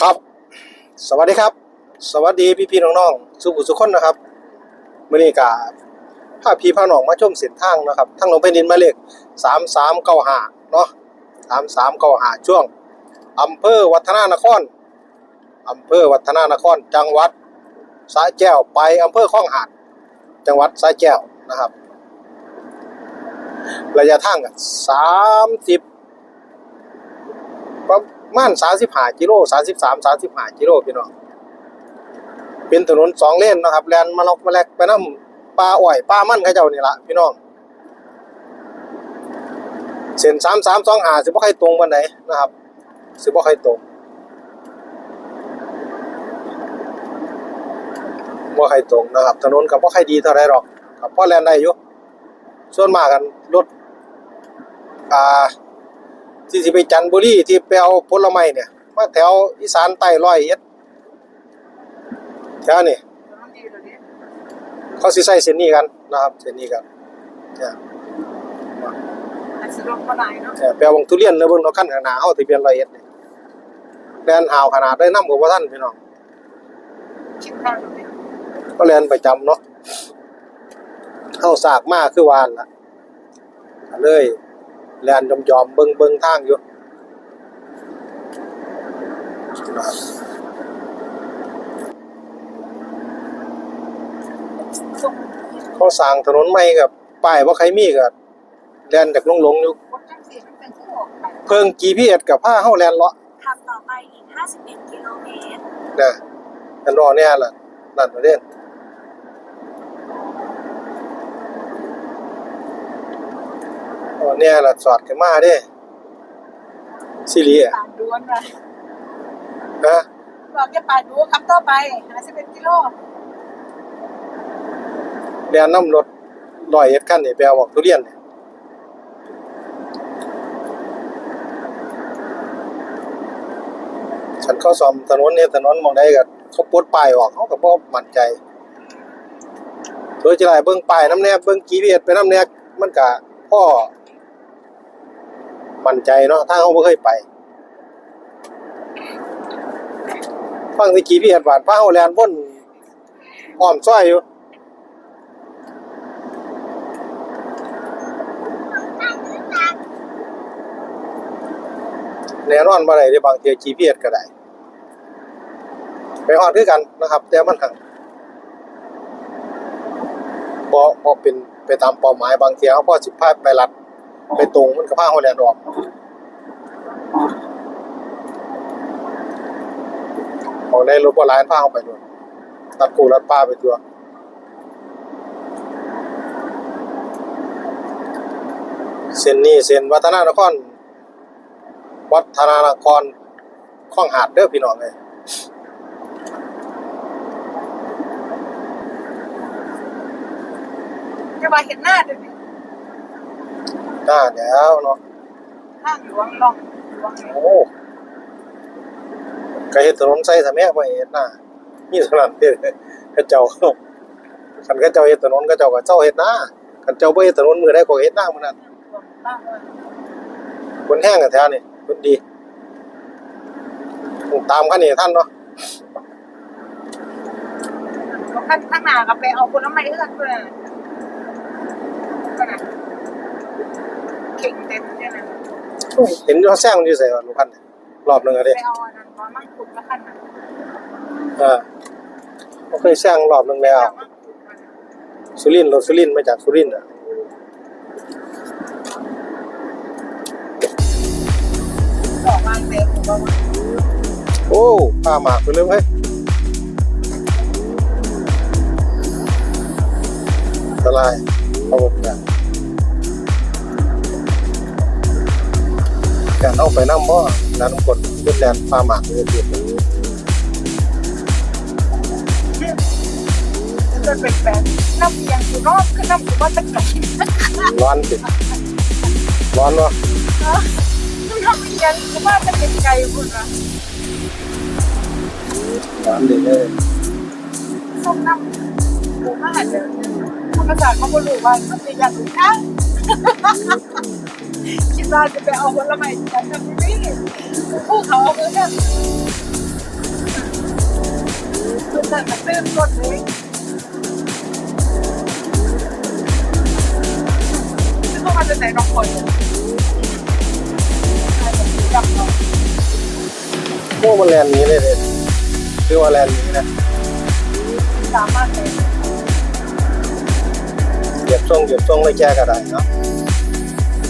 ครับ สวัสดีครับ สวัสดีพี่พี่น้องๆสุขุสุขคนนะครับมื่อนี้กาพาพี่พาน้องมาชมเส้นทางนะครับทั้งลวงแผ่นดินมาเลขสามสามเก้าห้าเนาะสามสามเก้าห้าช่วงอำเภอวัฒนานครอำเภอวัฒนานคร จังหวัดสระแก้วไปอำเภอคลองหาด จังหวัดสระแก้วนะครับ ระยะทางสามสิบประ มาณสามสิบห้ากิโลสามสิบสามสามสิบห้ากิโลพี่น้องเป็นถนนสองเลนนะครับแลนมาลอกมาแลกไปน้ำปลาอ้อยปลามันเขาเจ้านี่ละพี่น้องเส้นสามสามสองหาสิบ่ใครตรงวันไหนนะครับ สิบ่ใครตรงบ่ใครตรงนะครับ ถนนกับบ่ใครดีเท่าไรหรอกกับพ่อแลนได้อยู่ส่วนมากกันรถอ่า ที่สิไปจันทบุรีที่ไปเอาผลไม้เนี่ยมาแถวอีสานใต้ร้อยเอ็ดแถวนี่เขาสิใส่เส้นนี้กันนะครับเส้นนี้กันเนี่ยอันสรุปว่าไหนเนาะแต่แปลวงทุเรียนแล้วเบิ่งเราขั้นข้างหน้าเฮาทะเบียนร้อยเอ็ดนี่แลนหาวขนาดได้นำกับบ่ทันพี่น้องคิดข้าวตรงนี้ก็แลนประจำเนาะเฮาสากมาคือวานล่ะก็เลย แลนยอมๆเบิ่งเบิ่งทางอยู่นะครับส่งเขาสร้างถนนใหม่กับป้ายบ่ใครมีก็แล่นจากลงๆอยู่รถแท็กซี่มันเป็นผู้ออกไปเพิ่ง GPS กับผ้าเฮาแล่นเลาะขับต่อไปอีก 51 กิโลเมตรนะอันรอเนี่ยล่ะนั่นประเด็น อ๋อเนี่ยล่ะสอดกันมาเด้สิริอะปานด้วนไปฮะบอกจะปานด้วนขับต่อไปหาสิบเอ็ดกิโลแล่นนำรถร้อยเอ็ดคันนี่ไปเอาบอกทุเรียนเนี่ยฉันเข้าซ่อมถนนเนี่ยถนนหมองใดก็เขาปลดป้ายออกเขาก็บ่มั่นใจเพื่อจะได้เบิ่งป้ายน้ำแนบเบิ่ง GPS ไปน้ำแนบมันก็ พ่อมั่นใจเนาะถ้าเขาบ่เคยไปฟังที่ GPS บาดพาเฮาแลนวนอ้อมซอยอยู่แน่นอนบ่ได้เด้บางเที GPS ก็ได้ ไปฮอดคือกันนะครับ แต่มันหัง บ่บ่เป็นไปตามเป้าหมายบางเทีเขาพอสิพาไปลัด ไปตรงมันก็พาเฮาแล่นออกของในรถบ่หลายพาเฮาไปโดนตัดกูลัดป้าไปตัวเส้นนี้เส้นวัฒนานคร วัฒนานครข้องหาดเด้อพี่น้องเลย จะมาเห็นหน้าเดี๋ยวนี้หน้าแล้วเนาะข้างหลวงลองหลวงเนี่ยโอ้ก็เฮ็ดถนนใส่สะแมับ่เฮ็ดหน้ามีเท่านั้นเด้อเขาเจ้าคันเขาเจ้าเฮ็ดถนนเขาเจ้าก็เจ้าเฮ็ดหน้าคันเจ้าบ่เฮ็ดถนนมื้อใดก็เฮ็ดหน้ามื้อนั้นหลวงบ้างเลยคนแห้งกันแท้นี่คนดีต้องตามคันนี้ท่านเนาะรถข้างข้างหน้าก็ไปเอาคนละไม้เอื้อนด้วยขนาด เข่งเต็มเนี่ยนะโอ้ยเห็นอยู่ว่าแซงมันอยู่ไสวะลูกพันธุ์รอบหนึงอะไปเด้เอาอันนั้นร้อนมังคุดแล้วขันนั้นเออบ่เคยแซงรอบหนึงแล้วเอามังคุดมันสุรินทร์รถสุรินทร์มาจากสุรินทร์อะดอกวางเต็มผมว่าโอ้ป้าหมากไปเลยเว้ยอันตรายระบบกา การเอาไปน้ำบ่น้ำกดเป็นแดนป้าหมากเลยเดียวจะเป็นแบบน้ำเอียงอยู่รอบคือน้ำอยู่ว่าตะกั่วร้อนสิร้อนวะน้ำเอียงคือว่าจะเป็นไก่คุณอะร้อนดีเลยส้มน้ำปูมาหันเดินธรรมศาสตร์เขาก็รู้ว่ามันเป็นอย่างนี้นะ คิดว่าจะไปเอาผลไม้จากทางนี้ผู้เขาเอาเงินเกิดมันตื้นต้นเลยซึ่งก็มาจะไหนน้องคนจับเราโอ้มันแลนนี้เลยเลยคือว่าแลนนี้นะสามารถเลยเหยียบช่องเหยียบช่องไม่แก้ก็ได้เนาะ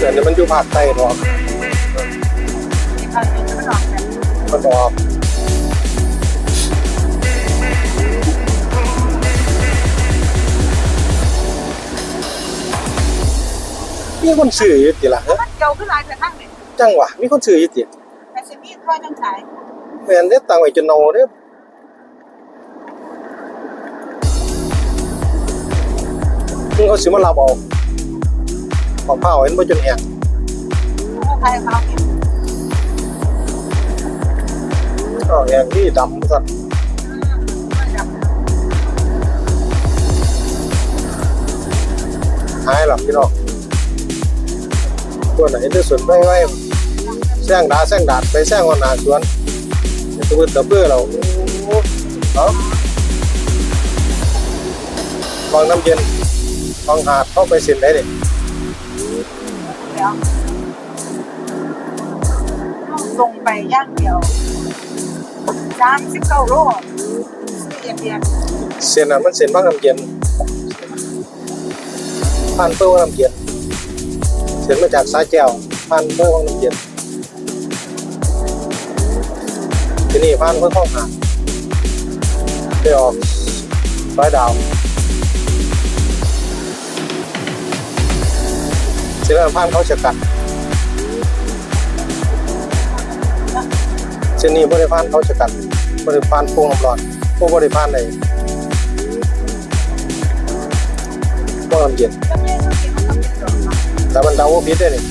เดี๋ยวมันอยู่ภาคใต้หรอกมันออกมีคนซื้ออยู่ติล่ะเฮ้ยมันเกี่ยวขึ้นหลายแต่ทั้งเนี่ยจังหวะมีคนซื้ออยู่ติแต่สิมีค่อยจังขายแม่นเด้ตังไว้จนเนเด้เขาสิมารับเอา ของเผาเห็นบ่จนแห้งผู้ไทยเขาเนี่ยก็แห้งที่ดำสั่นไม่ดับหายหลับพี่น้องตัวไหนที่สนไม่ไว้แซงดาแซงดาดไปแซงวันหนาสวนตะบึดตะเบื้อเราโอ้โหเอาลองน้ำเย็นลองหาดเข้าไปสินได้ดิเดี๋ยวลงไปย่างเดียวสามสิบเก้าโลเดียนเดียนเส้นนั้นมันเส้นบ้างน้ำเย็นผ่านเพื่อว่าน้ำเย็นเส้นมาจากสายแก้วผ่านเพื่อว่าน้ำเย็นที่นี่ผ่านเพื่อข้องหาไปออกร้อยดาว เส้นนั้นผ่านเขาจะกัดเส้นนี้บริพานเขาจะกัดบริพานโป่งน้ำร้อนพวกบริพานในพวกน้ำเย็นก็ไม่ต้องกินมันต้องเป็นหรอกนะแต่มันเดาว่าพิษได้นี่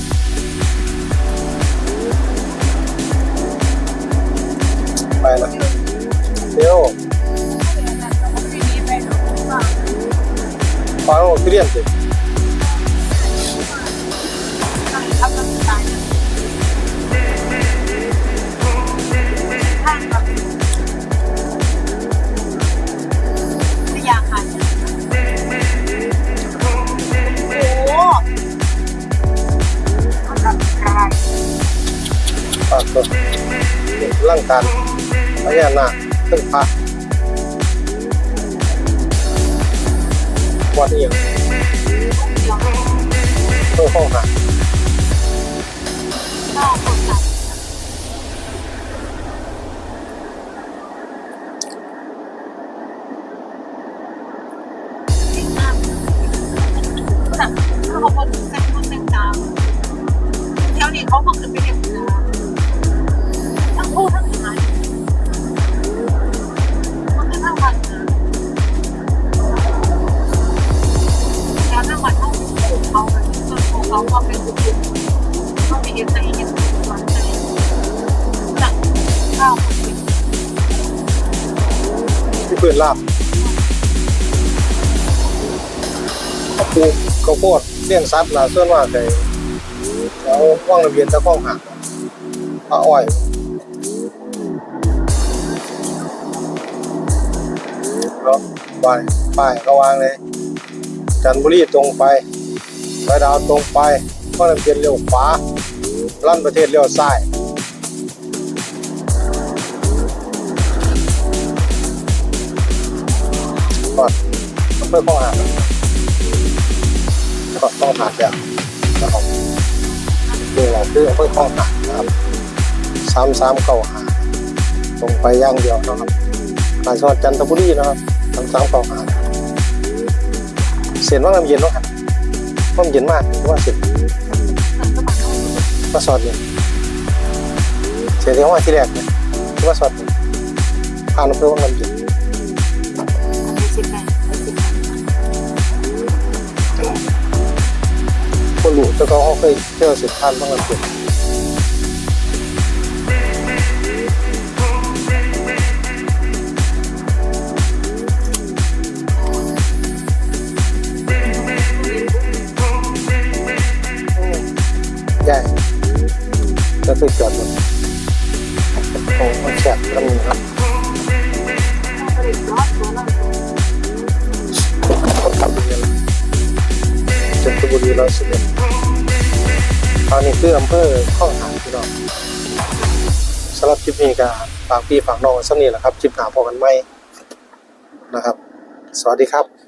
ไปละเดี๋ยวฟังว่าเรียนสิ การพญานาคตึ้งพระวัดเอียงตัวห้องหา ปลูกข้าวโพดเลี้ยงสัตว์ละส่วนมากเลยเอาว่างระเบียนตะข้องหาปลาอ้อยเนาะไปไปก็วางเลยจันบุรีตรงไปไปดาวตรงไปว่างระเบียนเลี้ยวขวาลั่นประเทศเลี้ยวซ้ายก่อนเพื่อข้อหา ก่อนข้อหาแบบนะครับนี่แหละคือเพื่อข้อหานะครับสามสามเก้าหาตรงไปย่างเดียวนะครับการสอดจันทบุรีนะครับสามสามเก้าหาเสียนว่าน้ำเย็นเนาะครับความเย็นมากว่าเสียนมาสอดเนี่ยเสียนที่เขาที่แรกเนี่ยที่าสอดผ่านอำเภอว่าน้ำเย็น คนรู้แต่ก็เขาเคยเที่ยวเสียนผ่านว่าน้ำเย็นใหญ่แล้วเคยจอดรถโอ้มันแคบลำนี้ครับผลิตรถตัวเราคนขับเรือจนบุรีร้อยสิบเอ็ด นนี้คืออำเภอข้องหางพี่น้องสำหรับคลิปนี้ก็ฝากพี่ฝากน้องสักนี่แหละครับคลิปหนาพอกันไหมนะครับ สวัสดีครับ